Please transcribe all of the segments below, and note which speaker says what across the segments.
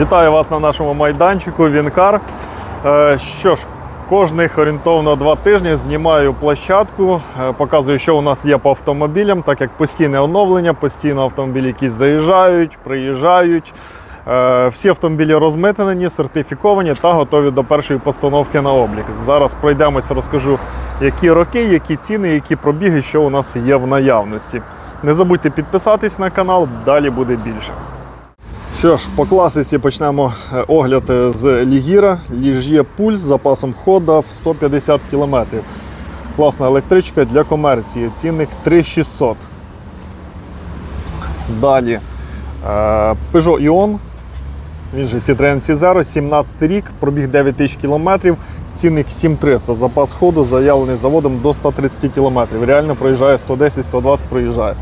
Speaker 1: Вітаю вас на нашому майданчику Вінкар. Е, Що ж, кожних орієнтовно два тижні знімаю площадку, е, показую, що у нас є по автомобілям, так як постійне оновлення, постійно автомобілі, які заїжджають, приїжджають. Е, Всі автомобілі розмитнені, сертифіковані та готові до першої постановки на облік. Зараз пройдемося, розкажу, які роки, які ціни, які пробіги, що у нас є в наявності. Не забудьте підписатись на канал, далі буде більше. Що ж, по класиці почнемо е, огляд е, з Лігіра. Ліж'є пульс з запасом хода в 150 км. Класна електричка для комерції. Цінник 3600. Далі е, Peugeot Ion. Він же Citroen C0, 17 рік, пробіг 9 тисяч км, цінник 7300. Запас ходу заявлений заводом до 130 км. Реально проїжджає 110-120 проїжджає.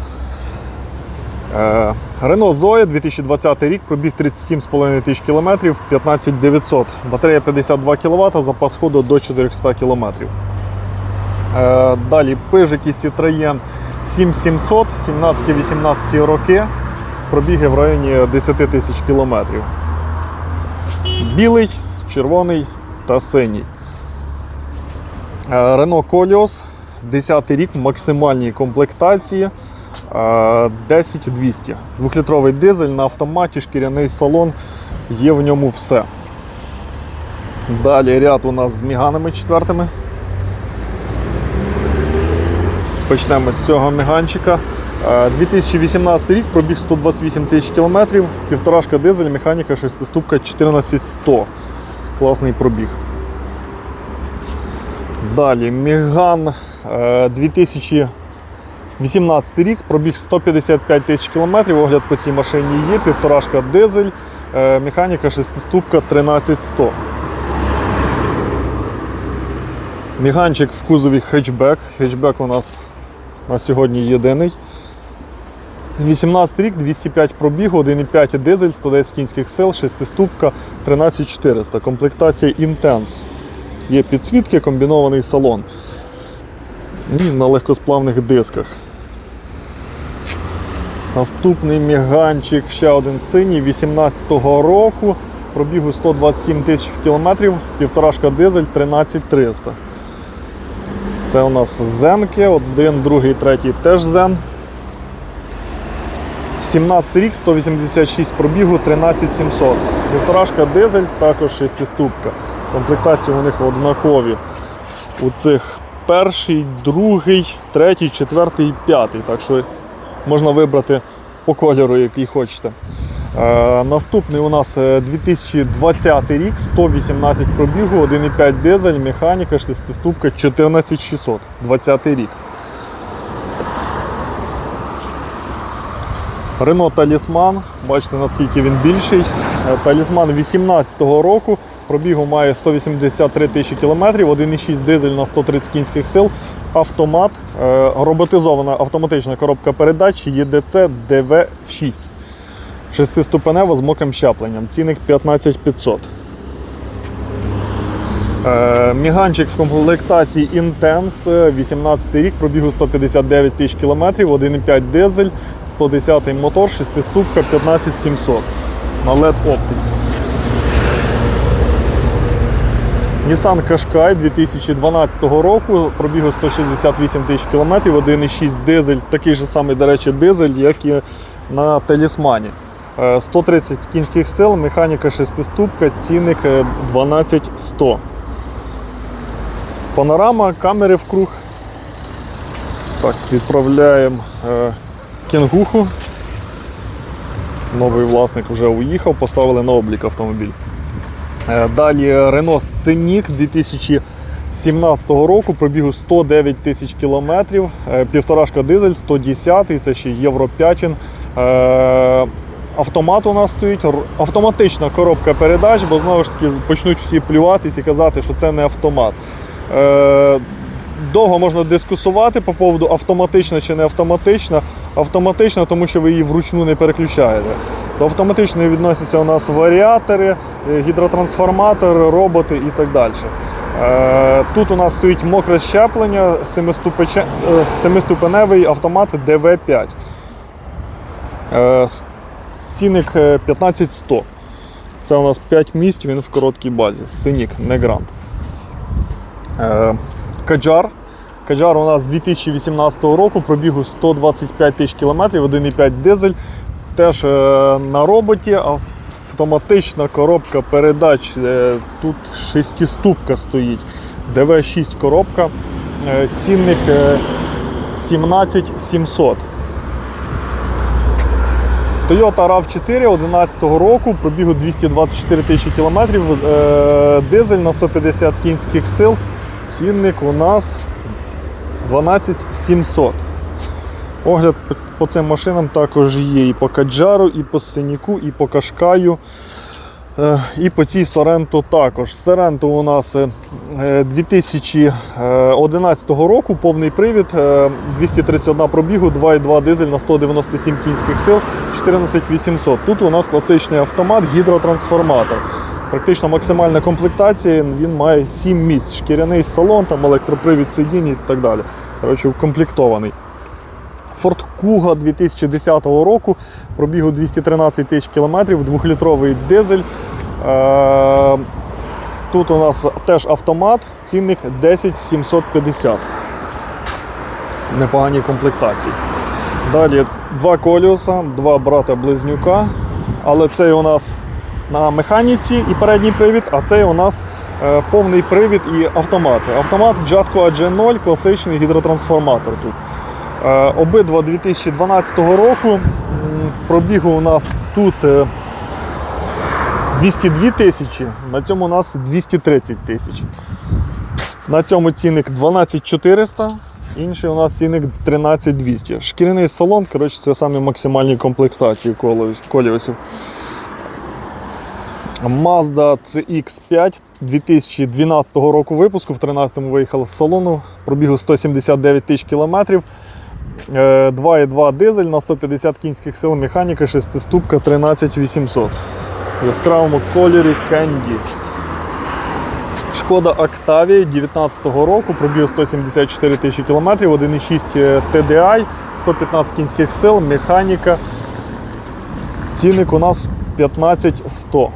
Speaker 1: Е, Renault Zoe 2020 рік, пробіг 37,5 тисяч кілометрів, 15900. Батарея 52 кВт, запас ходу до 400 км. Е, Далі пижики Citroën 7700, 17-18 роки, пробіги в районі 10 тисяч кілометрів. Білий, червоний та синій. Е, Renault Koleos 10 рік в максимальній комплектації. Е, 10200. Двохлітровий дизель на автоматі, шкіряний салон, є в ньому все. Далі ряд у нас з міганами четвертими. Почнемо з цього міганчика. Е, 2018 рік, пробіг 128 тисяч кілометрів, півторашка дизель, механіка, шестиступка 14100. Класний пробіг. Далі Міган е, 2000 18 рік, пробіг 155 тисяч кілометрів, огляд по цій машині є, півторашка дизель, е, механіка шестиступка 13100. Міганчик в кузові хетчбек. Хетчбек у нас на сьогодні єдиний. 18 рік, 205 пробігу, 1,5 дизель, 110 кінських сил, шестиступка 13400. Комплектація Intense. Є підсвітки, комбінований салон. І на легкосплавних дисках. Наступний міганчик, ще один синій 18-го року. Пробігу 127 тисяч кілометрів, півторашка дизель 13300. Це у нас зенки, один, другий, третій теж зен. 17 рік, 186 пробігу, 13700. Півторашка дизель, також шестиступка. Комплектації у них однакові. У цих перший, другий, третій, четвертий, п'ятий. Так що можна вибрати по кольору, який хочете. Е, наступний у нас е, 2020 рік, 118 пробігу, 1,5 дизель, механіка, шестиступка 14600. 20 рік. Рено Талісман, бачите наскільки він більший. Е, Талісман 18-го року, пробігу має 183 тисячі кілометрів, 1,6 дизель на 130 кінських сил, автомат, е, роботизована автоматична коробка передач ЄДЦ ДВ6. Шестиступенева з мокрим щапленням. Цінник 15500. Е, Міганчик в комплектації Intense, 18 рік, пробігу 159 тисяч кілометрів, 1,5 дизель, 110 мотор, шестиступка 15700 на LED оптиці. Nissan Qashqai 2012 року, пробігу 168 тисяч кілометрів, 1,6 дизель, такий же самий, до речі, дизель, як і на Талісмані. Е, 130 кінських сил, механіка шестиступка, цінник е, 12100. Панорама, камери в круг. Так, відправляємо е, кенгуху. Новий власник вже уїхав, поставили на облік автомобіль. Е, Далі Renault Scenic 2017 року, пробігу 109 тисяч кілометрів, е, півторашка дизель, 110, це ще Євро 5. Е, Автомат у нас стоїть, автоматична коробка передач, бо знову ж таки почнуть всі плюватись і казати, що це не автомат. Довго можна дискусувати по поводу автоматична чи не автоматична. Автоматична, тому що ви її вручну не переключаєте. До автоматичної відносяться у нас варіатори, е, гідротрансформатори, роботи і так далі. Е, Тут у нас стоїть мокре щеплення, семиступече- е, семиступеневий автомат DV5. Е, Цінник е, 15100. Це у нас 5 місць, він в короткій базі. Синік, не грант. Каджар. Каджар у нас 2018 року, пробігу 125 тисяч кілометрів, 1,5 дизель. Теж е, на роботі, автоматична коробка передач. Е, Тут шестиступка стоїть. ДВ6 коробка. Е, Цінник е, 17 700. Toyota RAV4 11 року, пробігу 224 тисячі кілометрів, дизель на 150 кінських сил. Цінник у нас 12 700. Огляд по- цим машинам також є і по Каджару, і по Синіку, і по Кашкаю. Е, І по цій Соренто також. Соренто у нас е, е, 2011 року, повний привід, е, 231 пробігу, 2,2 дизель на 197 кінських сил, 14800. Тут у нас класичний автомат, гідротрансформатор. Практично максимальна комплектація, він має 7 місць, шкіряний салон, там електропривід сидінь і так далі. Коротше, укомплектований. Ford Kuga 2010 року, пробігу 213 тисяч кілометрів, 2-літровий дизель. Е, Тут у нас теж автомат, цінник 10 750. Непогані комплектації. Далі два коліуса, два брата-близнюка. Але цей у нас на механіці і передній привід, а цей у нас е, повний привід і автомати. Автомат Jatco AG0, класичний гідротрансформатор тут. Е, Обидва 2012 року. Пробігу у нас тут е, 202 тисячі, на цьому у нас 230 тисяч. На цьому цінник 12400, інший у нас цінник 13200. Шкіряний салон, коротше, це самі максимальні комплектації коліусів. Mazda CX5 2012 року випуску, в 13-му виїхала з салону, пробігу 179 тисяч кілометрів. Е, 2,2 дизель на 150 кінських сил механіка, шестиступка 13800. В яскравому кольорі Candy. Шкода Octavia 19 року, пробіг 174 тисячі кілометрів, 1,6 TDI, 115 кінських сил, механіка. Цінник у нас 15100.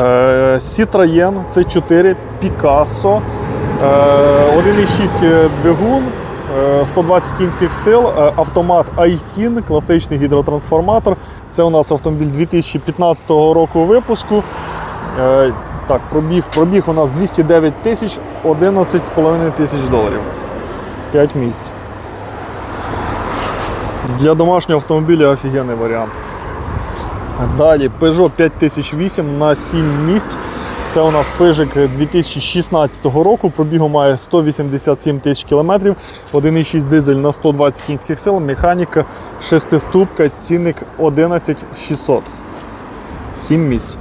Speaker 1: Е, Citroën C4 Picasso, е, 1,6 двигун, е, 120 кінських сил, е, автомат iSIN, класичний гідротрансформатор. Це у нас автомобіль 2015 року випуску. Е, Так, пробіг, пробіг у нас 209 тисяч, 11,5 тисяч доларів. 5 місць. Для домашнього автомобіля офігенний варіант. Далі Peugeot 5008 на 7 місць. Це у нас пижик 2016 року. Пробігу має 187 тисяч кілометрів, 1,6 дизель на 120 кінських сил, механіка, шестиступка, цінник 11600. 7 місць.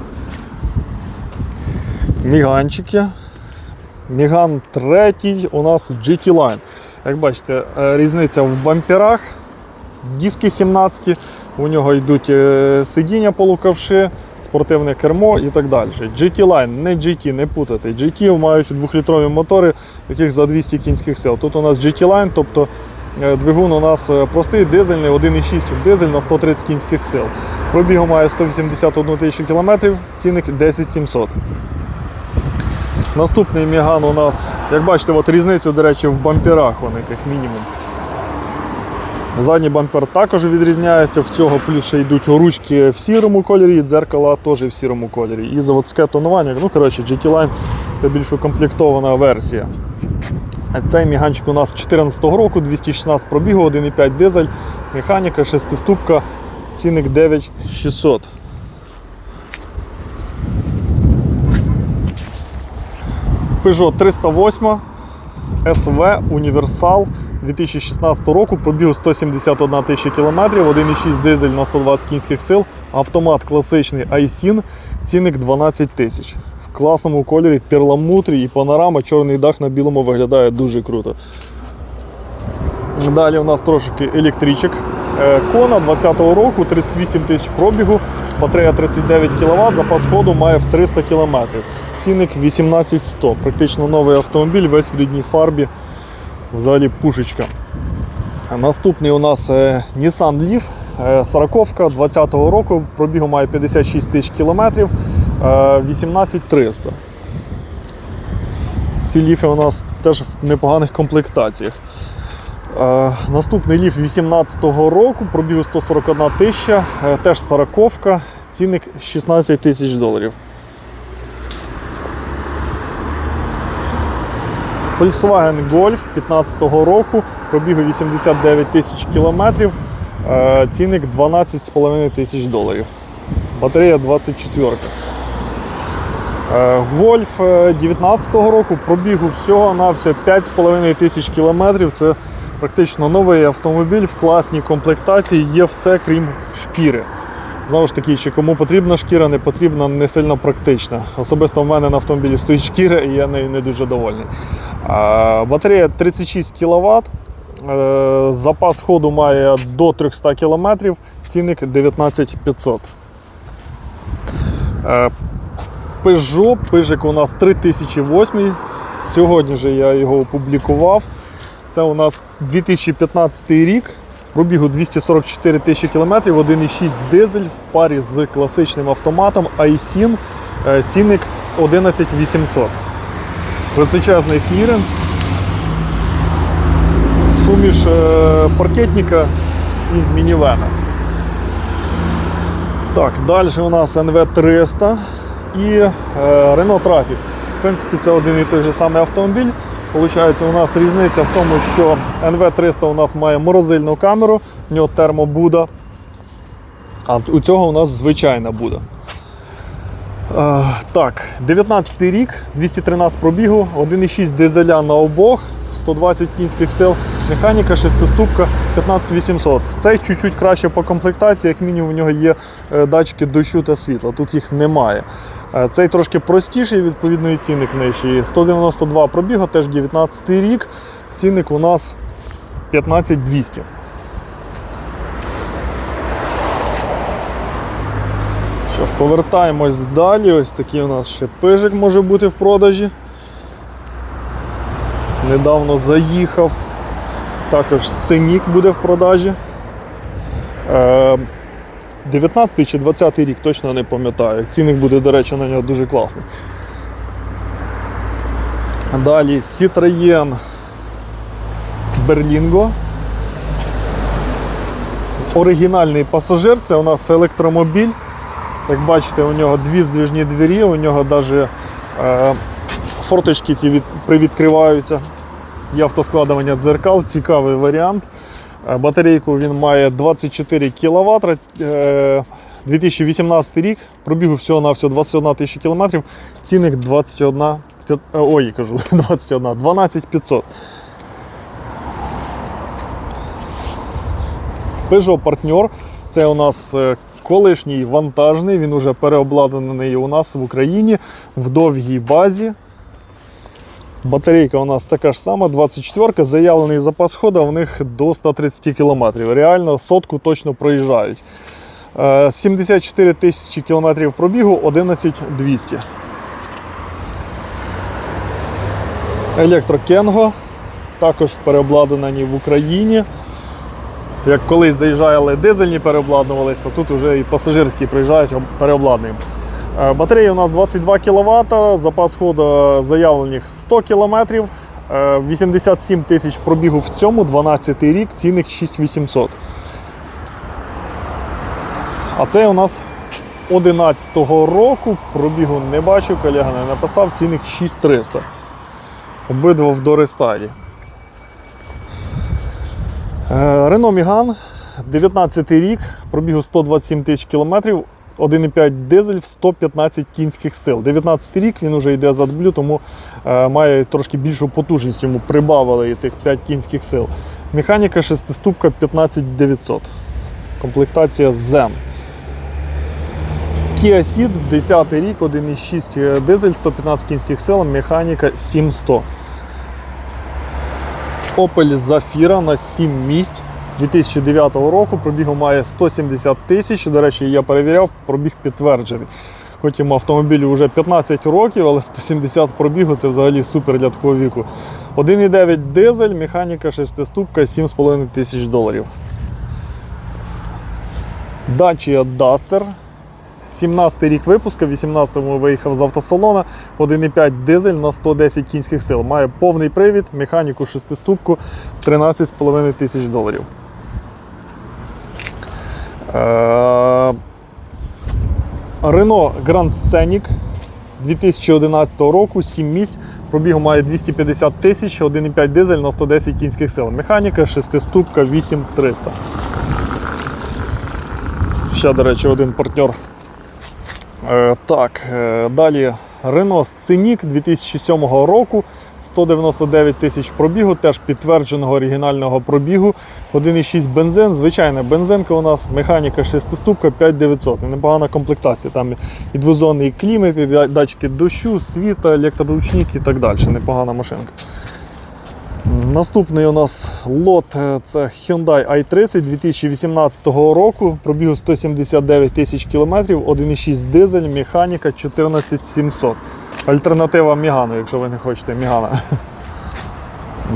Speaker 1: Міганчики. Міган третій у нас GT Line. Як бачите, е, різниця в бамперах. Диски 17, у нього йдуть е, сидіння полуковши, спортивне кермо і так далі. GT Line, не GT, не путати. GT мають двохлітрові мотори, яких за 200 кінських сил. Тут у нас GT Line, тобто е, двигун у нас е, простий дизельний, 1,6 дизель на 130 кінських сил. Пробігу має 181 тисячу кілометрів, цінник 10 700. Наступний Міган у нас, як бачите, от різницю, до речі, в бамперах у них як мінімум. Задній бампер також відрізняється. В цього плюс ще йдуть ручки в сірому кольорі, і дзеркала теж в сірому кольорі. І заводське тонування. Ну, коротше, GT Line це більш укомплектована версія. Цей міганчик у нас 2014 року, 216 пробігу, 1,5 дизель, механіка, шестиступка, цінник 9600. Peugeot 308 СВ Універсал 2016 року, пробігу 171 тисяча кілометрів, 1,6 дизель на 120 кінських сил, автомат класичний iSIN, цінник 12 тисяч. В класному кольорі перламутрі і панорама, чорний дах на білому виглядає дуже круто. Далі у нас трошки електричок. Е, Кона 20-го року, 38 тисяч пробігу, батарея 39 кВт, запас ходу має в 300 км. Цінник 18100. Практично новий автомобіль, весь в рідній фарбі. Взагалі пушечка. Наступний у нас е, Nissan Leaf Е, Сороковка 20-го року, пробігу має 56 тисяч кілометрів, е, 18300. Ці ліфи у нас теж в непоганих комплектаціях. Е, Наступний ліф 18-го року, пробігу 141 тисяча, е, теж сороковка, цінник 16 тисяч доларів. Volkswagen Golf 15-го року, пробігу 89 тисяч кілометрів, е, цінник 12,5 тисяч доларів. Батарея 24. Е, Гольф е, 19-го року пробігу всього на все 5,5 тисяч кілометрів. Це практично новий автомобіль в класній комплектації. Є все крім шкіри. Знову ж таки, чи кому потрібна шкіра, не потрібна, не сильно практична. Особисто в мене на автомобілі стоїть шкіра, і я нею не дуже довольний. Батарея 36 кВт. Е, Запас ходу має до 300 км, цінник 19500. Е, Peugeot, пижик у нас 3008. Сьогодні же я його опублікував. Це у нас 2015 рік. Пробігу 244 тисячі кілометрів, 1,6 дизель в парі з класичним автоматом iSIN. Е, Цінник 11800. Височезний кліренс. Суміш е, паркетника і мінівена. Так, далі у нас NV300 і е, Renault Trafic. В принципі, це один і той же самий автомобіль. Получається, у нас різниця в тому, що NV300 у нас має морозильну камеру, в нього термобуда, а у цього у нас звичайна буда. Е, так, 19 рік, 213 пробігу, 1,6 дизеля на обох, 120 кінських сил, механіка, шестиступка 15800. В цей чуть-чуть краще по комплектації, як мінімум у нього є е, датчики дощу та світла. Тут їх немає. Е, Цей трошки простіший, відповідно, і цінник нижчий. 192 пробігу, теж 19 рік. Цінник у нас 15200. Що ж, повертаємось далі. Ось такий у нас ще пижик може бути в продажі. Недавно заїхав. Також сценік буде в продажі. Е, 19 чи 20 рік, точно не пам'ятаю. Цінник буде, до речі, на нього дуже класний. Далі Citroën Berlingo. Оригінальний пасажир, це у нас електромобіль. Як бачите, у нього дві здвижні двері, у нього навіть е, форточки ці від, привідкриваються. Є автоскладування дзеркал, цікавий варіант. Е, Батарейку він має 24 кВт. Е, 2018 рік, пробігу всього на всього 21 тисяча кілометрів, цінник 21, п'ят- е, ой, кажу, 21, 12 500. Peugeot Partner, це у нас е, колишній вантажний, він уже переобладнаний у нас в Україні в довгій базі. Батарейка у нас така ж сама, 24-ка, заявлений запас ходу у них до 130 км. Реально сотку точно проїжджають. Е, 74 тисячі кілометрів пробігу, 11 200. Електрокенго, також переобладнані в Україні. Як колись заїжджали дизельні переобладнувалися, тут вже і пасажирські приїжджають переобладнуємо. Е, Батарея у нас 22 кВт, запас ходу заявлених 100 км, е, 87 тисяч пробігу в цьому, 12 рік, цінник 6800. А це у нас 11-го року, пробігу не бачу, колега не написав, цінник 6300. Обидва в дорестайлі. Е, Рено Міган, 19 рік, пробігу 127 тисяч кілометрів, 1,5 дизель в 115 кінських сил. 19 рік він вже йде задблю, тому е, має трошки більшу потужність. Йому прибавили тих 5 кінських сил. Механіка шестиступка 15900. Комплектація Zen. Kia Ceed, 10 рік, 1,6 дизель, 115 кінських сил, механіка 7100. Opel Zafira на 7 місць 2009 року. Пробігу має 170 тисяч. До речі, я перевіряв, пробіг підтверджений. Хоч йому автомобілю вже 15 років, але 170 пробігу це взагалі супер для такого віку. 1,9 дизель, механіка 6 ступка, 7,5 тисяч доларів. Dacia Duster. 17 рік випуску, в 18-му виїхав з автосалона, 1,5 дизель на 110 кінських сил. Має повний привід, механіку шестиступку, 13,5 тисяч доларів. Е, Renault Grand Scenic 2011 року, 7 місць, пробігу має 250 тисяч, 1,5 дизель на 110 кінських сил. Механіка, шестиступка 8300. Ще, до речі, один партнер. Е, так, е, далі Renault Scenic 2007 року, 199 тисяч пробігу, теж підтвердженого оригінального пробігу. 1,6 бензин, звичайна бензинка у нас, механіка шестиступка 5900. І Непогана комплектація. Там і двозонний клімат, і датчики дощу, світа, електроручник і так далі. Непогана машинка. Наступний у нас лот е, це Hyundai i30 2018 року, пробігу 179 тисяч кілометрів, 1,6 дизель, механіка 14700. Альтернатива Мігану, якщо ви не хочете Мігана.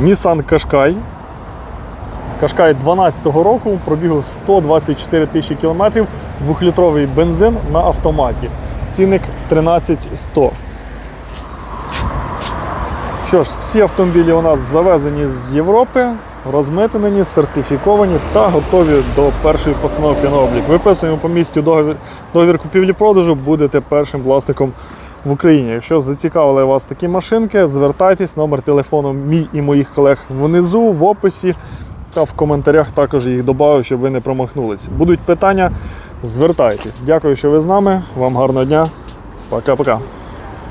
Speaker 1: Nissan Qashqai. Qashqai 12 року, пробігу 124 тисячі кілометрів, 2-літровий бензин на автоматі. Цінник 13100. Що ж, всі автомобілі у нас завезені з Європи, розмитнені, сертифіковані та готові до першої постановки на облік. Виписуємо по місті договір, договір купівлі-продажу, будете першим власником в Україні. Якщо зацікавили вас такі машинки, звертайтесь, номер телефону мій і моїх колег внизу, в описі. Та в коментарях також їх додав, щоб ви не промахнулись. Будуть питання, звертайтесь. Дякую, що ви з нами. Вам гарного дня. Пока-пока.